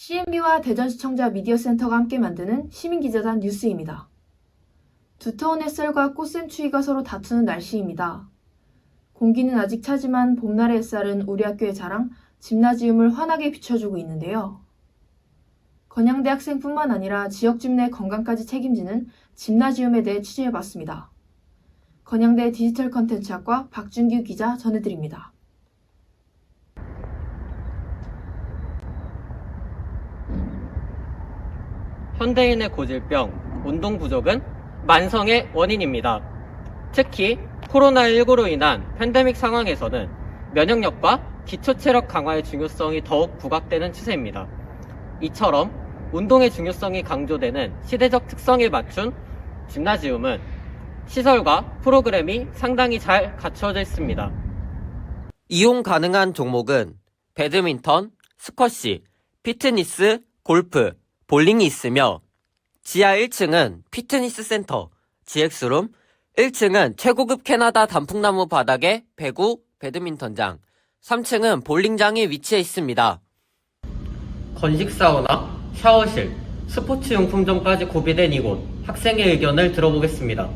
CMB와 대전시청자 미디어센터가 함께 만드는 시민기자단 뉴스입니다. 두터운 햇살과 꽃샘추위가 서로 다투는 날씨입니다. 공기는 아직 차지만 봄날의 햇살은 우리 학교의 자랑, 집나지움을 환하게 비춰주고 있는데요. 건양대 학생뿐만 아니라 지역 집 내 건강까지 책임지는 집나지움에 대해 취재해봤습니다. 건양대 디지털 컨텐츠학과 박준규 기자 전해드립니다. 현대인의 고질병, 운동 부족은 만성의 원인입니다. 특히 코로나19로 인한 팬데믹 상황에서는 면역력과 기초 체력 강화의 중요성이 더욱 부각되는 추세입니다. 이처럼 운동의 중요성이 강조되는 시대적 특성에 맞춘 짐나지움은 시설과 프로그램이 상당히 잘 갖춰져 있습니다. 이용 가능한 종목은 배드민턴, 스쿼시, 피트니스, 골프, 볼링이 있으며 지하 1층은 피트니스 센터, GX룸, 1층은 최고급 캐나다 단풍나무 바닥에 배구, 배드민턴장, 3층은 볼링장이 위치해 있습니다. 건식 사우나, 샤워실, 스포츠용품점까지 구비된 이곳 학생의 의견을 들어보겠습니다.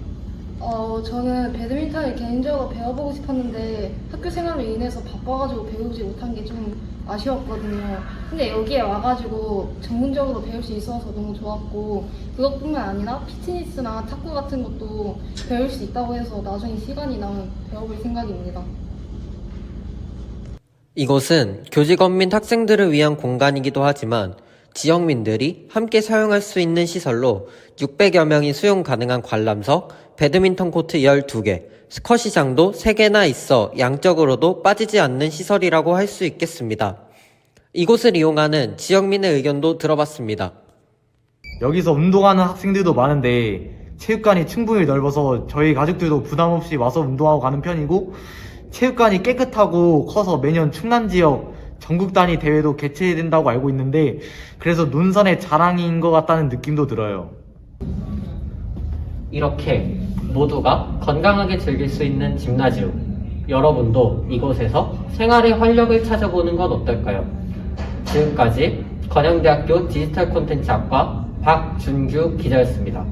어, 저는 배드민턴을 개인적으로 배워보고 싶었는데 학교 생활로 인해서 바빠가지고 배우지 못한 게 좀 아쉬웠거든요. 근데 여기에 와가지고 전문적으로 배울 수 있어서 너무 좋았고 그것뿐만 아니라 피트니스나 탁구 같은 것도 배울 수 있다고 해서 나중에 시간이 나면 배워볼 생각입니다. 이곳은 교직원 및 학생들을 위한 공간이기도 하지만 지역민들이 함께 사용할 수 있는 시설로 600여 명이 수용 가능한 관람석, 배드민턴 코트 12개, 스쿼시장도 3개나 있어 양적으로도 빠지지 않는 시설이라고 할 수 있겠습니다. 이곳을 이용하는 지역민의 의견도 들어봤습니다. 여기서 운동하는 학생들도 많은데 체육관이 충분히 넓어서 저희 가족들도 부담 없이 와서 운동하고 가는 편이고 체육관이 깨끗하고 커서 매년 충남 지역 전국 단위 대회도 개최된다고 알고 있는데 그래서 논산의 자랑인 것 같다는 느낌도 들어요. 이렇게 모두가 건강하게 즐길 수 있는 짐나지움. 여러분도 이곳에서 생활의 활력을 찾아보는 건 어떨까요? 지금까지 건양대학교 디지털 콘텐츠학과 박준규 기자였습니다.